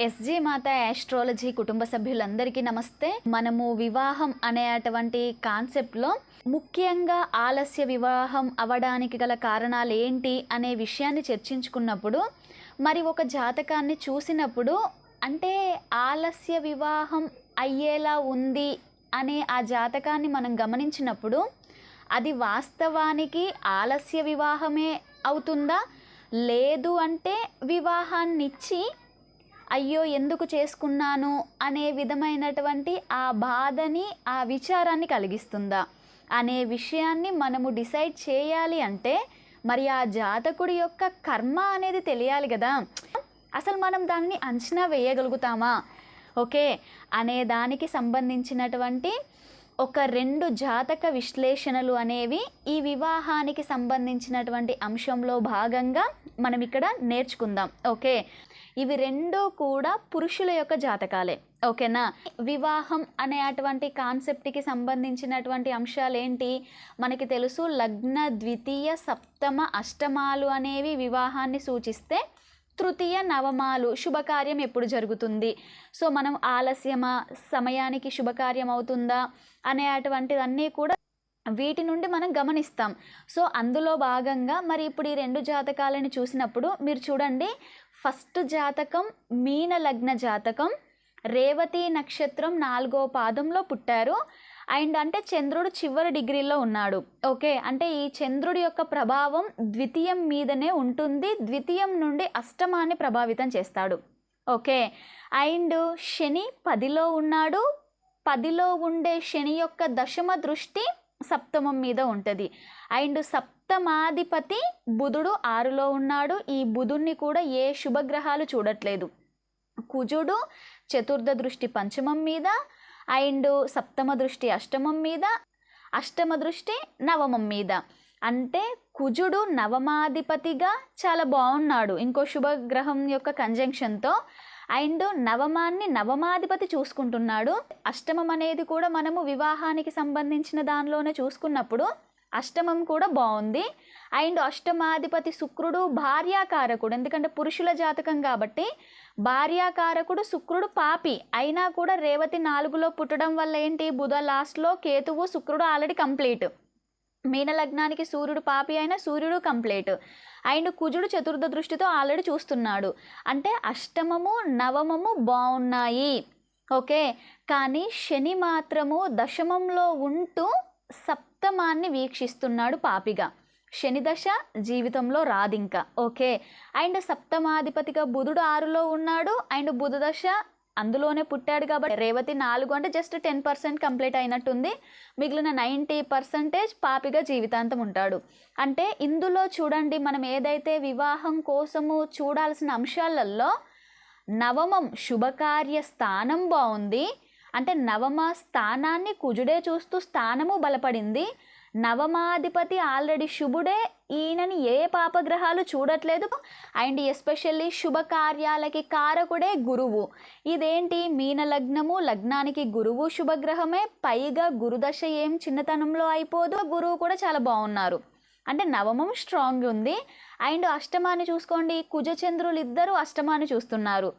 SG మాత astrology కుటుంబ సభ్యులందరికీ నమస్తే. మనము వివాహం అనే అటువంటి కాన్సెప్ట్లో ముఖ్యంగా ఆలస్య వివాహం అవడానికి గల కారణాలు ఏంటి అనే విషయాన్ని చర్చించుకున్నప్పుడు మరి ఒక జాతకాన్ని చూసినప్పుడు అంటే ఆలస్య వివాహం అయ్యేలా ఉంది అనే ఆ జాతకాన్ని మనం గమనించినప్పుడు అది వాస్తవానికి ఆలస్య వివాహమే అవుతుందా? లేదు అంటే వివాహాన్నిచ్చి అయ్యో ఎందుకు చేసుకున్నాను? అనే విధమైనటువంటి ఆ బాధని ఆ విచారాన్ని కలిగిస్తుందా? అనే విషయాన్ని మనము డిసైడ్ చేయాలి అంటే మరి ఆ జాతకుడి యొక్క కర్మ అనేది తెలియాలి కదా. అసలు మనం దాన్ని అంచనా వేయగలుగుతామా? ఓకే అనే దానికి సంబంధించినటువంటి ఒక రెండు జాతక విశ్లేషణలు అనేవి ఈ వివాహానికి సంబంధించినటువంటి అంశంలో భాగంగా మనం ఇక్కడ నేర్చుకుందాం. ఓకే ఇవి రెండూ కూడా పురుషుల యొక్క జాతకాలే. ఓకేనా? వివాహం అనే అటువంటి కాన్సెప్ట్కి సంబంధించినటువంటి అంశాలు ఏంటి మనకి తెలుసు లగ్న ద్వితీయ సప్తమ అష్టమాలు అనేవి వివాహాన్ని సూచిస్తే తృతీయ నవమాలు శుభకార్యం ఎప్పుడు జరుగుతుంది? సో మనం ఆలస్యమా? సమయానికి శుభకార్యం అవుతుందా? అనే అటువంటివన్నీ కూడా వీటి నుండి మనం గమనిస్తాం. సో అందులో భాగంగా మరి ఇప్పుడు ఈ రెండు జాతకాలను చూసినప్పుడు మీరు చూడండి ఫస్ట్ జాతకం మీన లగ్న జాతకం. రేవతి నక్షత్రం నాలుగో పాదంలో పుట్టారు. అండ్ అంటే చంద్రుడు చివరి డిగ్రీలో ఉన్నాడు. ఓకే అంటే ఈ చంద్రుడి యొక్క ప్రభావం ద్వితీయం మీదనే ఉంటుంది. ద్వితీయం నుండి అష్టమాన్ని ప్రభావితం చేస్తాడు. ఓకే అండ్ శని పదిలో ఉన్నాడు. పదిలో ఉండే శని యొక్క దశమ దృష్టి సప్తమం మీద ఉంటుంది. అండ్ సప్తమాధిపతి బుధుడు ఆరులో ఉన్నాడు. ఈ బుధుణ్ణి కూడా ఏ శుభగ్రహాలు చూడట్లేదు. కుజుడు చతుర్థ దృష్టి పంచమం మీద అండ్ సప్తమ దృష్టి అష్టమం మీద అష్టమ దృష్టి నవమం మీద. అంటే కుజుడు నవమాధిపతిగా చాలా బాగున్నాడు. ఇంకో శుభగ్రహం యొక్క కంజంక్షన్తో అండ్ నవమాన్ని నవమాధిపతి చూసుకుంటున్నాడు. అష్టమం అనేది కూడా మనము వివాహానికి సంబంధించిన దానిలోనే చూసుకున్నప్పుడు అష్టమం కూడా బాగుంది. అండ్ అష్టమాధిపతి శుక్రుడు భార్యాకారకుడు ఎందుకంటే పురుషుల జాతకం కాబట్టి భార్యాకారకుడు శుక్రుడు పాపి. అయినా కూడా రేవతి నాలుగులో పుట్టడం వల్ల ఏంటి? బుధ లాస్ట్లో కేతువు శుక్రుడు ఆల్రెడీ కంప్లీట్. మీన లగ్నానికి సూర్యుడు పాపి అయినా సూర్యుడు కంప్లీట్. అండ్ కుజుడు చతుర్థ దృష్టితో ఆల్రెడీ చూస్తున్నాడు. అంటే అష్టమము నవమము బాగున్నాయి ఓకే? కానీ శని మాత్రము దశమంలో ఉంటూ సప్తమాన్ని వీక్షిస్తున్నాడు పాపిగా. శని దశ జీవితంలో రాదింకా. ఓకే? అండ్ సప్తమాధిపతిగా బుధుడు ఆరులో ఉన్నాడు. అండ్ బుధ దశ అందులోనే పుట్టాడు కాబట్టి రేవతి నాలుగు అంటే జస్ట్ టెన్ పర్సెంట్ కంప్లీట్ అయినట్టుంది. మిగిలిన నైంటీ పర్సెంటేజ్ పాపిగా జీవితాంతం ఉంటాడు. అంటే ఇందులో చూడండి మనం ఏదైతే వివాహం కోసము చూడాల్సిన అంశాలలో నవమం శుభకార్య స్థానం బాగుంది. అంటే నవమ స్థానాన్ని కుజుడే చూస్తూ స్థానము బలపడింది. నవమాధిపతి ఆల్రెడీ శుభుడే. ఈయనని ఏ పాపగ్రహాలు చూడట్లేదు అండ్ ఎస్పెషల్లీ శుభకార్యాలకి కారకుడే గురువు. ఇదేంటి? మీన లగ్నము లగ్నానికి గురువు శుభగ్రహమే. పైగా గురుదశ ఏం చిన్నతనంలో అయిపోదు. గురువు కూడా చాలా బాగున్నారు. అంటే నవమం స్ట్రాంగ్ ఉంది. అండ్ అష్టమాన్ని చూసుకోండి. కుజచంద్రులు ఇద్దరు అష్టమాన్ని చూస్తున్నారు.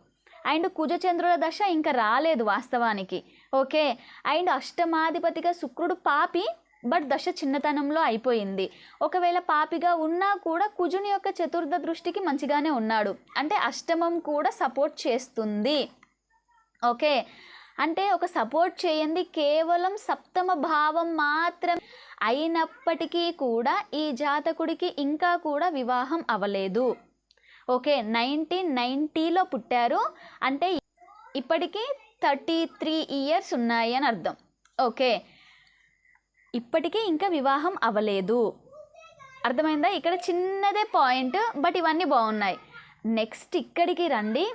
అండ్ కుజచంద్రుల దశ ఇంకా రాలేదు వాస్తవానికి. ఓకే? అండ్ అష్టమాధిపతిగా శుక్రుడు పాపి. బట్ దశ చిన్నతనంలో అయిపోయింది. ఒకవేళ పాపిగా ఉన్నా కూడా కుజుని యొక్క చతుర్థ దృష్టికి మంచిగానే ఉన్నాడు. అంటే అష్టమం కూడా సపోర్ట్ చేస్తుంది. ఓకే? అంటే ఒక సపోర్ట్ చేయండి కేవలం సప్తమ భావం మాత్రం అయినప్పటికీ కూడా ఈ జాతకుడికి ఇంకా కూడా వివాహం అవ్వలేదు. ఓకే? నైన్టీన్ నైంటీలో పుట్టారు. అంటే ఇప్పటికీ థర్టీ త్రీ ఇయర్స్ ఉన్నాయి అని అర్థం. ఓకే? ఇప్పటికీ ఇంకా వివాహం అవ్వలేదు. అర్థమైందా? ఇక్కడ చిన్నదే పాయింట్ బట్ ఇవన్నీ బాగున్నాయి. నెక్స్ట్ ఇక్కడికి రండి.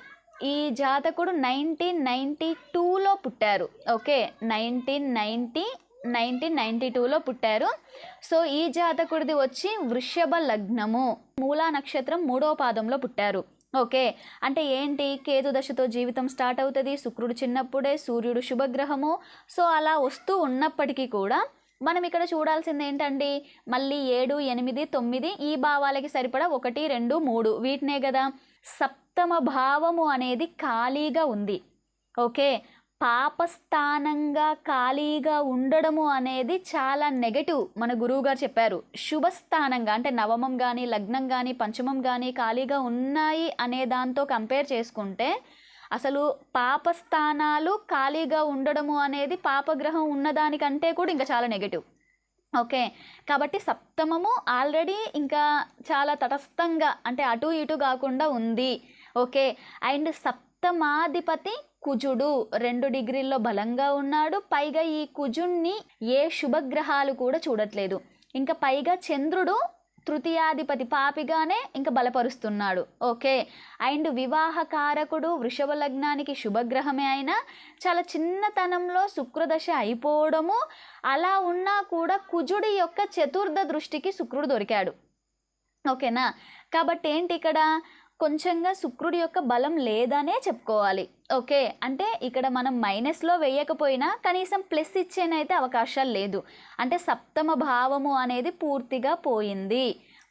ఈ జాతకుడు నైన్టీన్ నైంటీ టూలో పుట్టారు. Okay nineteen ninety nineteen ninety టూలో పుట్టారు. సో ఈ జాతకుడిది వచ్చి వృషభ లగ్నము. మూలా నక్షత్రం మూడో పాదంలో పుట్టారు. ఓకే అంటే ఏంటి? కేతు దశతో జీవితం స్టార్ట్ అవుతుంది. శుక్రుడు చిన్నప్పుడే సూర్యుడు శుభగ్రహము. సో అలా వస్తూ ఉన్నప్పటికీ కూడా మనం ఇక్కడ చూడాల్సింది ఏంటండి? మళ్ళీ ఏడు ఎనిమిది తొమ్మిది ఈ భావాలకి సరిపడా ఒకటి రెండు మూడు. వీటినే కదా? సప్తమ భావము అనేది ఖాళీగా ఉంది. ఓకే? పాపస్థానంగా ఖాళీగా ఉండడము అనేది చాలా నెగటివ్ మన గురువు గారు చెప్పారు. శుభస్థానంగా అంటే నవమం కానీ లగ్నం కానీ పంచమం కానీ ఖాళీగా ఉన్నాయి అనే దాంతో కంపేర్ చేసుకుంటే అసలు పాపస్థానాలు ఖాళీగా ఉండడము అనేది పాపగ్రహం ఉన్నదానికంటే కూడా ఇంకా చాలా నెగటివ్ ఓకే కాబట్టి సప్తమము ఆల్రెడీ ఇంకా చాలా తటస్థంగా అంటే అటు ఇటు కాకుండా ఉంది. ఓకే అండ్ సప్తమాధిపతి కుజుడు రెండు డిగ్రీల్లో బలంగా ఉన్నాడు. పైగా ఈ కుజుణ్ణి ఏ శుభగ్రహాలు కూడా చూడట్లేదు. ఇంకా పైగా చంద్రుడు తృతీయాధిపతి పాపిగానే ఇంకా బలపరుస్తున్నాడు. ఓకే. అండ్ వివాహకారకుడు వృషభ లగ్నానికి శుభగ్రహమే అయినా చాలా చిన్నతనంలో శుక్రదశ అయిపోవడము అలా ఉన్నా కూడా కుజుడి యొక్క చతుర్థ దృష్టికి శుక్రుడు దొరికాడు. ఓకేనా? కాబట్టి ఏంటి ఇక్కడ? కొంచెంగా శుక్రుడి యొక్క బలం లేదనే చెప్పుకోవాలి. ఓకే? అంటే ఇక్కడ మనం మైనస్లో వేయకపోయినా కనీసం ప్లస్ ఇచ్చేనైతే అవకాశాలు లేదు. అంటే సప్తమ భావము అనేది పూర్తిగా పోయింది.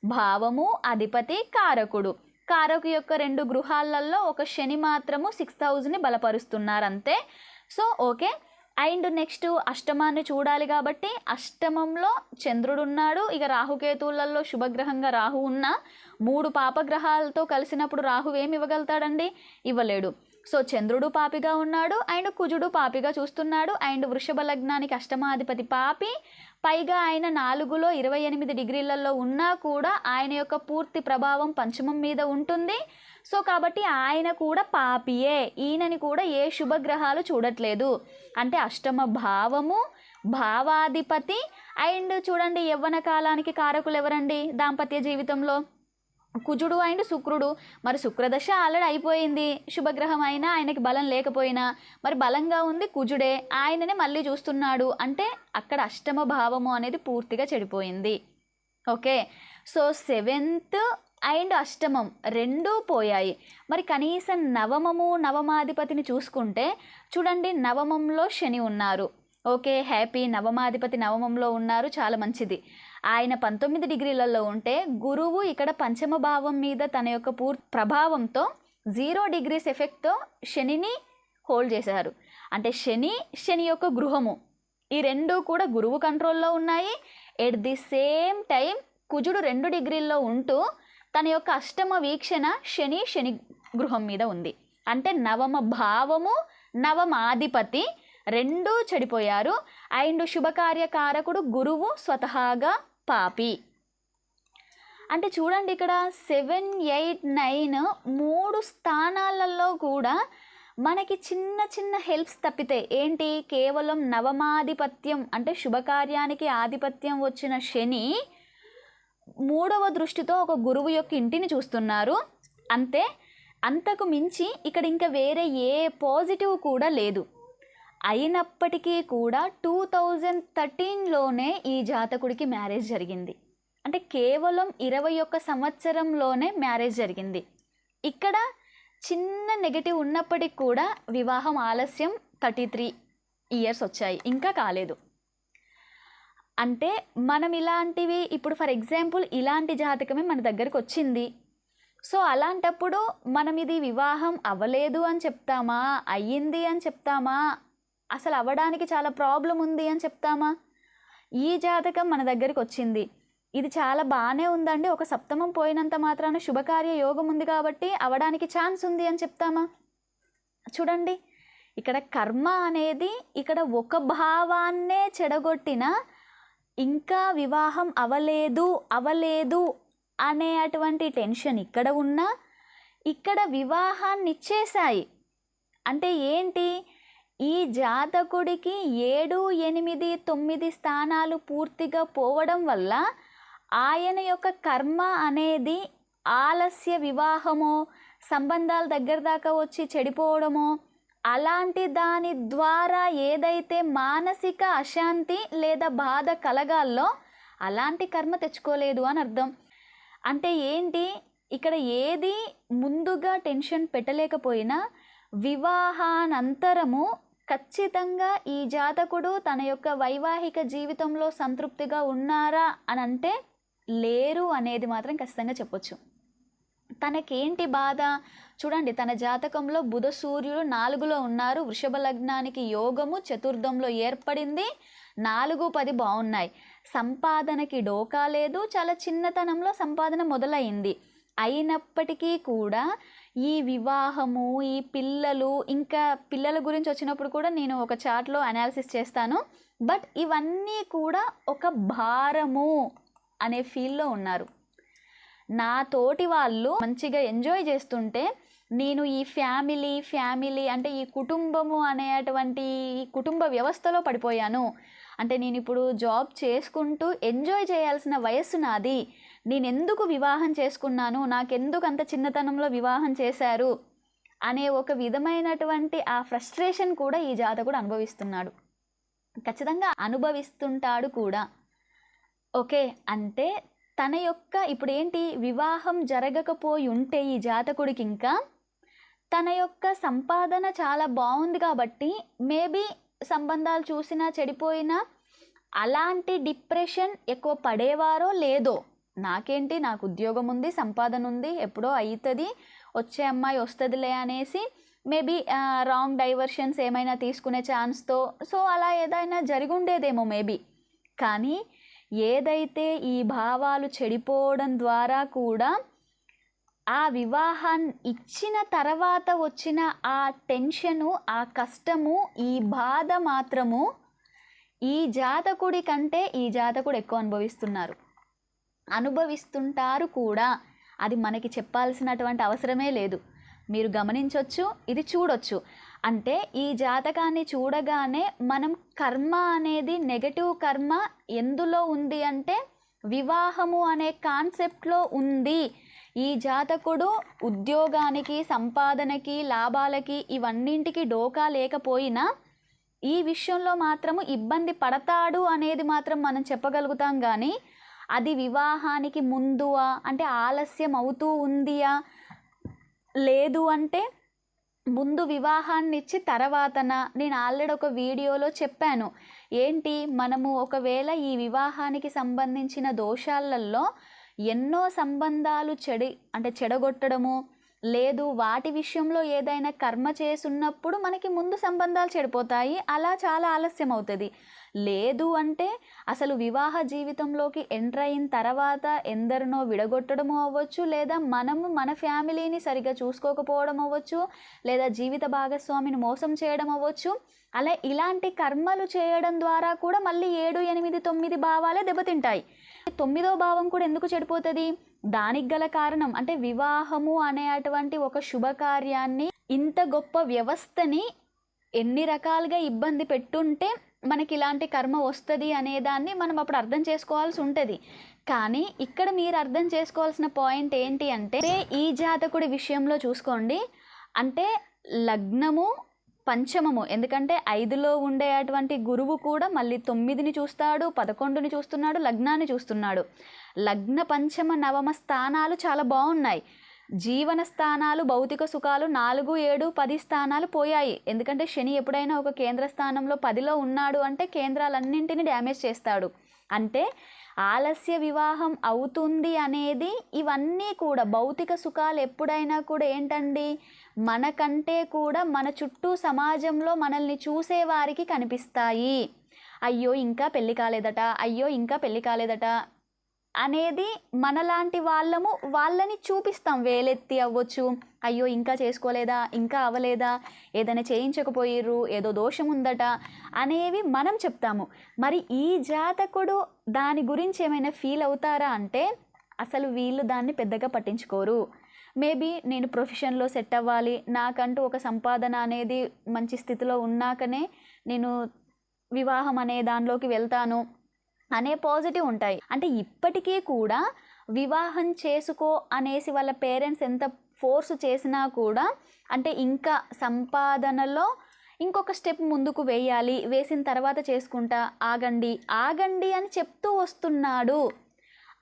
భావము అధిపతి కారకుడు. కారకు యొక్క రెండు గృహాలలో ఒక శని మాత్రము సిక్స్ థౌజండ్ని బలపరుస్తున్నారు అంతే. So okay? అండ్ నెక్స్ట్ అష్టమాన్ని చూడాలి కాబట్టి అష్టమంలో చంద్రుడు ఉన్నాడు. ఇక రాహుకేతువులలో శుభగ్రహంగా రాహు ఉన్న మూడు పాపగ్రహాలతో కలిసినప్పుడు రాహు ఏమి ఇవ్వగలుగుతాడండి? ఇవ్వలేడు. సో చంద్రుడు పాపిగా ఉన్నాడు. అండ్ కుజుడు పాపిగా చూస్తున్నాడు. అండ్ వృషభ లగ్నానికి అష్టమాధిపతి పాపి. పైగా ఆయన నాలుగులో ఇరవై ఎనిమిది డిగ్రీలలో ఉన్నా కూడా ఆయన యొక్క పూర్తి ప్రభావం పంచమం మీద ఉంటుంది. సో కాబట్టి ఆయన కూడా పాపియే. ఈయనని కూడా ఏ శుభగ్రహాలు చూడట్లేదు. అంటే అష్టమ భావము భావాధిపతి అండ్ చూడండి యవ్వన కాలానికి కారకులు ఎవరండి దాంపత్య జీవితంలో? కుజుడు అండ్ శుక్రుడు. మరి శుక్రదశ ఆల్రెడీ అయిపోయింది. శుభగ్రహం అయినా ఆయనకి బలం లేకపోయినా మరి బలంగా ఉంది కుజుడే. ఆయననే మళ్ళీ చూస్తున్నాడు. అంటే అక్కడ అష్టమ భావము అనేది పూర్తిగా చెడిపోయింది. ఓకే. సో సెవెంత్ అండ్ అష్టమం రెండూ పోయాయి. మరి కనీసం నవమము నవమాధిపతిని చూసుకుంటే చూడండి నవమంలో శని ఉన్నారు. ఓకే హ్యాపీ నవమాధిపతి నవమంలో ఉన్నారు చాలా మంచిది. ఆయన పంతొమ్మిది డిగ్రీలలో ఉంటే గురువు ఇక్కడ పంచమ భావం మీద తన యొక్క పూర్తి ప్రభావంతో జీరో డిగ్రీస్ ఎఫెక్ట్తో శనిని హోల్డ్ చేశారు. అంటే శని శని యొక్క గృహము. ఈ రెండు కూడా గురువు కంట్రోల్లో ఉన్నాయి. ఎట్ ది సేమ్ టైం కుజుడు రెండు డిగ్రీల్లో ఉంటూ తన యొక్క అష్టమ వీక్షణ శని శని గృహం మీద ఉంది. అంటే నవమ భావము నవమాధిపతి రెండూ చెడిపోయారు. అండ్ శుభకార్యకారకుడు గురువు స్వతహాగా పాపి. అంటే చూడండి ఇక్కడ సెవెన్ ఎయిట్ నైన్ మూడు స్థానాలలో కూడా మనకి చిన్న చిన్న హెల్ప్స్ తప్పితే ఏంటి? కేవలం నవమాధిపత్యం అంటే శుభకార్యానికి ఆధిపత్యం వచ్చిన శని మూడవ దృష్టితో ఒక గురువు యొక్క ఇంటిని చూస్తున్నారు. అంతే అంతకు మించి ఇక్కడ ఇంకా వేరే ఏ పాజిటివ్ కూడా లేదు. అయినప్పటికీ కూడా టూ థౌజండ్ థర్టీన్లోనే ఈ జాతకుడికి మ్యారేజ్ జరిగింది. అంటే కేవలం ఇరవై ఒక్క సంవత్సరంలోనే మ్యారేజ్ జరిగింది. ఇక్కడ చిన్న నెగటివ్ ఉన్నప్పటికీ కూడా వివాహం ఆలస్యం థర్టీ త్రీ ఇయర్స్ వచ్చాయి. ఇంకా కాలేదు. అంటే మనం ఇలాంటివి ఇప్పుడు ఫర్ ఎగ్జాంపుల్ ఇలాంటి జాతకమే మన దగ్గరకు వచ్చింది. సో అలాంటప్పుడు మనం ఇది వివాహం అవ్వలేదు అని చెప్తామా? అయ్యింది అని చెప్తామా? అసలు అవ్వడానికి చాలా ప్రాబ్లం ఉంది అని చెప్తామా? ఈ జాతకం మన దగ్గరికి వచ్చింది. ఇది చాలా బాగానే ఉందండి. ఒక సప్తమం పోయినంత మాత్రాన శుభకార్య యోగం ఉంది కాబట్టి అవడానికి ఛాన్స్ ఉంది అని చెప్తామా? చూడండి. ఇక్కడ కర్మ అనేది ఇక్కడ ఒక భావాన్నే చెడగొట్టిన ఇంకా వివాహం అవలేదు అవలేదు అనే అటువంటి టెన్షన్ ఇక్కడ ఉన్నా ఇక్కడ వివాహాన్ని ఇచ్చేశాయి. అంటే ఏంటి? ఈ జాతకుడికి ఏడు ఎనిమిది తొమ్మిది స్థానాలు పూర్తిగా పోవడం వల్ల ఆయన యొక్క కర్మ అనేది ఆలస్య వివాహమో సంబంధాల దగ్గర దాకా వచ్చి చెడిపోవడమో అలాంటి దాని ద్వారా ఏదైతే మానసిక అశాంతి లేదా బాధ కలగాల్లో అలాంటి కర్మ తెచ్చుకోలేదు అని అర్థం. అంటే ఏంటి? ఇక్కడ ఏది ముందుగా టెన్షన్ పెట్టలేకపోయినా వివాహానంతరము ఖచ్చితంగా ఈ జాతకుడు తన యొక్క వైవాహిక జీవితంలో సంతృప్తిగా ఉన్నారా అని అంటే లేరు అనేది మాత్రం ఖచ్చితంగా చెప్పొచ్చు. తనకేంటి బాధ? చూడండి తన జాతకంలో బుధ సూర్యుడు నాలుగులో ఉన్నారు. వృషభ లగ్నానికి యోగము చతుర్థంలో ఏర్పడింది. నాలుగు పది బాగున్నాయి సంపాదనకి డోకా లేదు. చాలా చిన్నతనంలో సంపాదన మొదలైంది. అయినప్పటికీ కూడా ఈ వివాహము ఈ పిల్లలు ఇంకా పిల్లల గురించి వచ్చినప్పుడు కూడా నేను ఒక చార్ట్లో అనాలిసిస్ చేస్తాను. బట్ ఇవన్నీ కూడా ఒక భారము అనే ఫీల్లో ఉన్నారు. నా తోటి వాళ్ళు మంచిగా ఎంజాయ్ చేస్తుంటే నేను ఈ ఫ్యామిలీ ఫ్యామిలీ అంటే ఈ కుటుంబము అనేటువంటి కుటుంబ వ్యవస్థలో పడిపోయాను. అంటే నేను ఇప్పుడు జాబ్ చేసుకుంటూ ఎంజాయ్ చేయాల్సిన వయస్సు నాది. నేను ఎందుకు వివాహం చేసుకున్నాను? నాకెందుకు అంత చిన్నతనంలో వివాహం చేశారు? అనే ఒక విధమైనటువంటి ఆ ఫ్రస్ట్రేషన్ కూడా ఈ జాతకుడు అనుభవిస్తున్నాడు. ఖచ్చితంగా అనుభవిస్తుంటాడు కూడా. ఓకే అంటే తన యొక్క ఇప్పుడు ఏంటి వివాహం జరగకపోయి ఉంటే ఈ జాతకుడికి ఇంకా తన యొక్క సంపాదన చాలా బాగుంది కాబట్టి మేబీ సంబంధాలు చూసినా చెడిపోయినా అలాంటి డిప్రెషన్ ఎక్కువ పడేవారో లేదో నాకేంటి? నాకు ఉద్యోగం ఉంది సంపాదన ఉంది ఎప్పుడో అవుతుంది వచ్చే అమ్మాయి వస్తుందిలే అనేసి మేబీ రాంగ్ డైవర్షన్స్ ఏమైనా తీసుకునే ఛాన్స్తో సో అలా ఏదైనా జరిగి ఉండేదేమో మేబీ. కానీ ఏదైతే ఈ భావాలు చెడిపోవడం ద్వారా కూడా ఆ వివాహాన్ని ఇచ్చిన తర్వాత వచ్చిన ఆ టెన్షను ఆ కష్టము ఈ బాధ మాత్రము ఈ జాతకుడి కంటే ఈ జాతకుడు ఎక్కువ అనుభవిస్తున్నారు. అనుభవిస్తుంటారు కూడా. అది మనకి చెప్పాల్సినటువంటి అవసరమే లేదు. మీరు గమనించవచ్చు ఇది చూడొచ్చు. అంటే ఈ జాతకాన్ని చూడగానే మనం కర్మ అనేది నెగటివ్ కర్మ ఎందులో ఉంది అంటే వివాహము అనే కాన్సెప్ట్లో ఉంది. ఈ జాతకుడు ఉద్యోగానికి సంపాదనకి లాభాలకి ఇవన్నింటికి డోకా లేకపోయినా ఈ విషయంలో మాత్రము ఇబ్బంది పడతాడు అనేది మాత్రం మనం చెప్పగలుగుతాం కానీ అది వివాహానికి ముందువా అంటే ఆలస్యం అవుతూ ఉందియా లేదు అంటే ముందు వివాహాన్ని ఇచ్చి తర్వాతన నేను ఆల్రెడీ ఒక వీడియోలో చెప్పాను. ఏంటి? మనము ఒకవేళ ఈ వివాహానికి సంబంధించిన దోషాలలో ఎన్నో సంబంధాలు చెడి అంటే చెడగొట్టడము లేదు వాటి విషయంలో ఏదైనా కర్మ చేసున్నప్పుడు మనకి ముందు సంబంధాలు చెడిపోతాయి. అలా చాలా ఆలస్యం అవుతుంది లేదు అంటే అసలు వివాహ జీవితంలోకి ఎంటర్ అయిన తర్వాత ఎందరినో విడగొట్టడము అవ్వచ్చు లేదా మనము మన ఫ్యామిలీని సరిగా చూసుకోకపోవడం అవ్వచ్చు లేదా జీవిత భాగస్వామిని మోసం చేయడం అవ్వచ్చు. అలా ఇలాంటి కర్మలు చేయడం ద్వారా కూడా మళ్ళీ ఏడు ఎనిమిది తొమ్మిది భావాలే దెబ్బతింటాయి. తొమ్మిదో భావం కూడా ఎందుకు చెడిపోతుంది? దానికి గల కారణం అంటే వివాహము అనే అటువంటి ఒక శుభకార్యాన్ని ఇంత గొప్ప వ్యవస్థని ఎన్ని రకాలుగా ఇబ్బంది పెట్టుంటే మనకి ఇలాంటి కర్మ వస్తుంది అనేదాన్ని మనం అప్పుడు అర్థం చేసుకోవాల్సి ఉంటుంది. కానీ ఇక్కడ మీరు అర్థం చేసుకోవాల్సిన పాయింట్ ఏంటి అంటే ఈ జాతకుడి విషయంలో చూసుకోండి. అంటే లగ్నము పంచమము ఎందుకంటే ఐదులో ఉండే అటువంటి గురువు కూడా మళ్ళీ తొమ్మిదిని చూస్తాడు పదకొండుని చూస్తున్నాడు లగ్నాన్ని చూస్తున్నాడు. లగ్న పంచమ నవమ స్థానాలు చాలా బాగున్నాయి. జీవన స్థానాలు భౌతిక సుఖాలు నాలుగు ఏడు పది స్థానాలు పోయాయి. ఎందుకంటే శని ఎప్పుడైనా ఒక కేంద్ర స్థానంలో పదిలో ఉన్నాడు అంటే కేంద్రాలన్నింటినీ డ్యామేజ్ చేస్తాడు. అంటే ఆలస్య వివాహం అవుతుంది అనేది ఇవన్నీ కూడా భౌతిక సుఖాలు ఎప్పుడైనా కూడా ఏంటండి? మనకంటే కూడా మన చుట్టూ సమాజంలో మనల్ని చూసే వారికి కనిపిస్తాయి. అయ్యో ఇంకా పెళ్ళి కాలేదట అయ్యో ఇంకా పెళ్ళి కాలేదట అనేది మనలాంటి వాళ్ళము వాళ్ళని చూపిస్తాం. వేలెత్తి అవ్వచ్చు. అయ్యో ఇంకా చేసుకోలేదా? ఇంకా అవ్వలేదా? ఏదైనా చేయించకపోయిర్రు. ఏదో దోషం ఉందట అనేవి మనం చెప్తాము. మరి ఈ జాతకుడు దాని గురించి ఏమైనా ఫీల్ అవుతారా అంటే అసలు వీళ్ళు దాన్ని పెద్దగా పట్టించుకోరు. మేబీ నేను ప్రొఫెషన్లో సెట్ అవ్వాలి. నాకంటూ ఒక సంపాదన అనేది మంచి స్థితిలో ఉన్నాకనే నేను వివాహం అనే దానిలోకి వెళ్తాను. అనే పాజిటివ్ ఉంటాయి. అంటే ఇప్పటికీ కూడా వివాహం చేసుకో అనేసి వాళ్ళ పేరెంట్స్ ఎంత ఫోర్స్ చేసినా కూడా అంటే ఇంకా సంపాదనలో ఇంకొక స్టెప్ ముందుకు వేయాలి. వేసిన తర్వాత చేసుకుంటా ఆగండి ఆగండి అని చెప్తూ వస్తున్నాడు.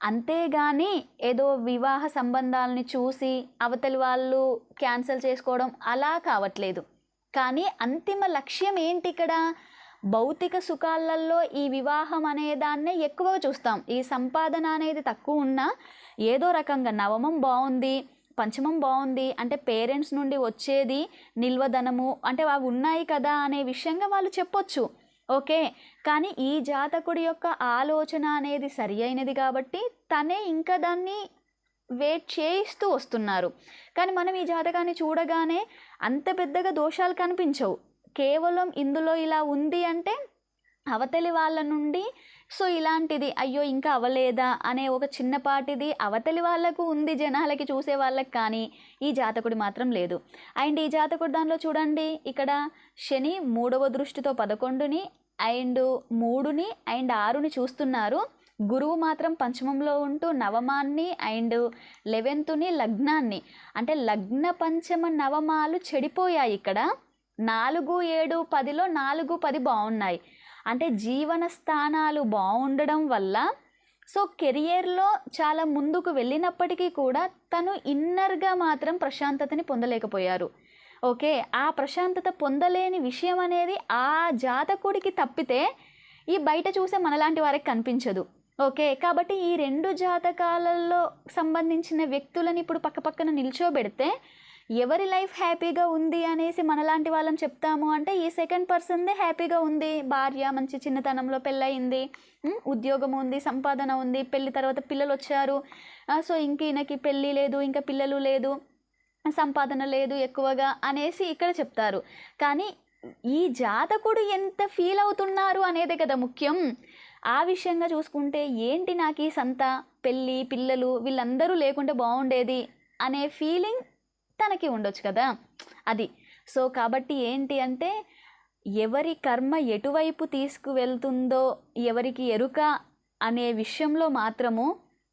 అంతేగాని ఏదో వివాహ సంబంధాలని చూసి అవతలి వాళ్ళు క్యాన్సిల్ చేసుకోవడం అలా కావట్లేదు. కానీ అంతిమ లక్ష్యం ఏంటి ఇక్కడ? భౌతిక సుఖాలలో ఈ వివాహం అనే దాన్నే ఎక్కువగా చూస్తాం. ఈ సంపాదన అనేది తక్కువ ఉన్నా ఏదో రకంగా నవమం బాగుంది పంచమం బాగుంది అంటే పేరెంట్స్ నుండి వచ్చేది నిల్వధనము అంటే అవి ఉన్నాయి కదా అనే విషయంగా వాళ్ళు చెప్పొచ్చు. ఓకే? కానీ ఈ జాతకుడి యొక్క ఆలోచన అనేది సరి అయినది కాబట్టి తనే ఇంకా దాన్ని వెయిట్ చేయిస్తూ వస్తున్నారు. కానీ మనం ఈ జాతకాన్ని చూడగానే అంత పెద్దగా దోషాలు కనిపించవు. కేవలం ఇందులో ఇలా ఉంది అంటే అవతలి వాళ్ళ నుండి సో ఇలాంటిది అయ్యో ఇంకా అవలేదా? అనే ఒక చిన్నపాటిది అవతలి వాళ్ళకు ఉంది జనాలకి చూసే వాళ్ళకి కానీ ఈ జాతకుడి మాత్రం లేదు. అండ్ ఈ జాతకుడు దానిలో చూడండి ఇక్కడ శని మూడవ దృష్టితో పదకొండుని అండ్ మూడుని అండ్ ఆరుని చూస్తున్నారు. గురువు మాత్రం పంచమంలో ఉంటూ నవమాన్ని అండ్ లెవెన్త్ని లగ్నాన్ని. అంటే లగ్న పంచమ నవమాలు చెడిపోయాయి ఇక్కడ. నాలుగు ఏడు పదిలో నాలుగు పది బాగున్నాయి. అంటే జీవన స్థానాలు బాగుండడం వల్ల సో కెరియర్లో చాలా ముందుకు వెళ్ళినప్పటికీ కూడా తను ఇన్నర్గా మాత్రం ప్రశాంతతని పొందలేకపోయారు. ఓకే ఆ ప్రశాంతత పొందలేని విషయం అనేది ఆ జాతకుడికి తప్పితే ఈ బయట చూసే మనలాంటి వారికి కనిపించదు. ఓకే కాబట్టి ఈ రెండు జాతకాలలో సంబంధించిన వ్యక్తులను ఇప్పుడు పక్కపక్కన నిల్చోబెడితే ఎవరి లైఫ్ హ్యాపీగా ఉంది అనేసి మనలాంటి వాళ్ళని చెప్తాము అంటే ఈ సెకండ్ పర్సన్దే హ్యాపీగా ఉంది. భార్య మంచి చిన్నతనంలో పెళ్ళయింది. ఉద్యోగం ఉంది సంపాదన ఉంది. పెళ్ళి తర్వాత పిల్లలు వచ్చారు సో ఇంక ఈయనకి పెళ్ళి లేదు ఇంకా పిల్లలు లేదు సంపాదన లేదు ఎక్కువగా అనేసి ఇక్కడ చెప్తారు. కానీ ఈ జాతకుడు ఎంత ఫీల్ అవుతున్నారు అనేదే కదా ముఖ్యం. ఆ విషయంగా చూసుకుంటే ఏంటి నాకు ఈ సంత? పెళ్ళి పిల్లలు వీళ్ళందరూ లేకుంటే బాగుండేది అనే ఫీలింగ్ తనకి ఉండొచ్చు కదా? అది. సో కాబట్టి ఏంటి అంటే ఎవరి కర్మ ఎటువైపు తీసుకువెళ్తుందో ఎవరికి ఎరుక అనే విషయంలో మాత్రము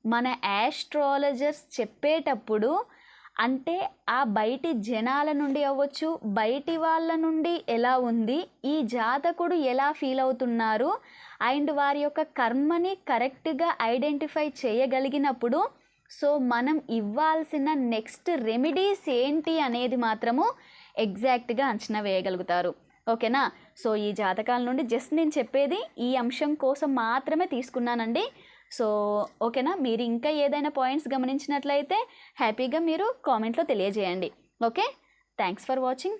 మన యాస్ట్రాలజర్స్ చెప్పేటప్పుడు అంటే ఆ బయటి జనాల నుండి అవ్వచ్చు బయటి వాళ్ళ నుండి ఎలా ఉంది ఈ జాతకుడు ఎలా ఫీల్ అవుతున్నారు అండ్ వారి యొక్క కర్మని కరెక్ట్గా ఐడెంటిఫై చేయగలిగినప్పుడు సో మనం ఇవ్వాల్సిన నెక్స్ట్ రెమెడీస్ ఏంటి అనేది మాత్రము ఎగ్జాక్ట్గా అంచనా వేయగలుగుతారు. ఓకేనా? సో ఈ జాతకాల నుండి జస్ట్ నేను చెప్పేది ఈ అంశం కోసం మాత్రమే తీసుకున్నానండి. సో ఓకేనా? మీరు ఇంకా ఏదైనా పాయింట్స్ గమనించినట్లయితే హ్యాపీగా మీరు కామెంట్లో తెలియజేయండి. ఓకే? Thanks for watching